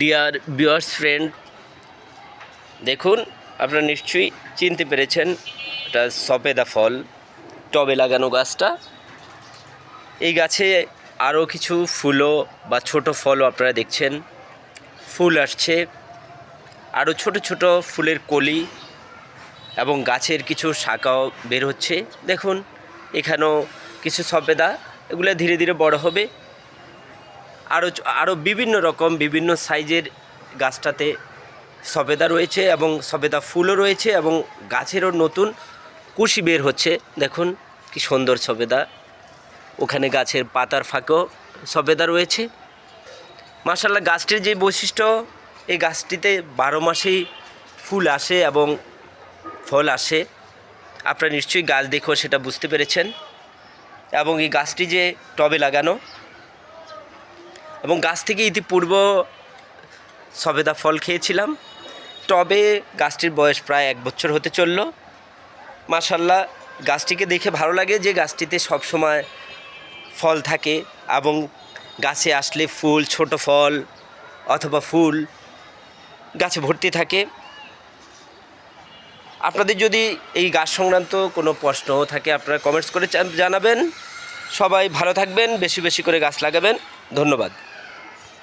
Deer বিয়ার্স friend দেখুন, আপনারা নিশ্চয়ই চিনতে পেরেছেন, এটা সপেদা ফল, টবে লাগানো গাছটা। এই গাছে আরও কিছু ফুলও বা ছোট ফলও আপনারা দেখছেন, ফুল আসছে। আরও ছোট ছোট ফুলের কলি এবং গাছের কিছু শাখাও বের হচ্ছে। দেখুন, এখানেও কিছু সপেদা এগুলো ধীরে ধীরে বড় হবে। আরও আরও বিভিন্ন রকম, বিভিন্ন সাইজের গাছটাতে সবেদা রয়েছে এবং সবেদা ফুলও রয়েছে এবং গাছেরও নতুন কুশি বের হচ্ছে। দেখুন কি সুন্দর সবেদা। ওখানে গাছের পাতার ফাঁকেও সবেদা রয়েছে। মার্শাল্লাহ গাছটির যে বৈশিষ্ট্য, এই গাছটিতে বারো মাসেই ফুল আসে এবং ফল আসে। আপনারা নিশ্চয়ই গাছ দেখেও সেটা বুঝতে পেরেছেন। এবং এই গাছটি যে টবে লাগানো এবং গাছ থেকে ইতিপূর্ব সবেদা ফল খেয়েছিলাম। টবে গাছটির বয়স প্রায় এক বছর হতে চলল। মাশাল্লাহ গাছটিকে দেখে ভালো লাগে যে গাছটিতে সবসময় ফল থাকে এবং গাছে আসলে ফুল, ছোট ফল অথবা ফুল গাছে ভর্তি থাকে। আপনাদের যদি এই গাছ সংক্রান্ত কোনো প্রশ্ন থাকে, আপনারা কমেন্টস করে জানাবেন। সবাই ভালো থাকবেন, বেশি বেশি করে গাছ লাগাবেন। ধন্যবাদ।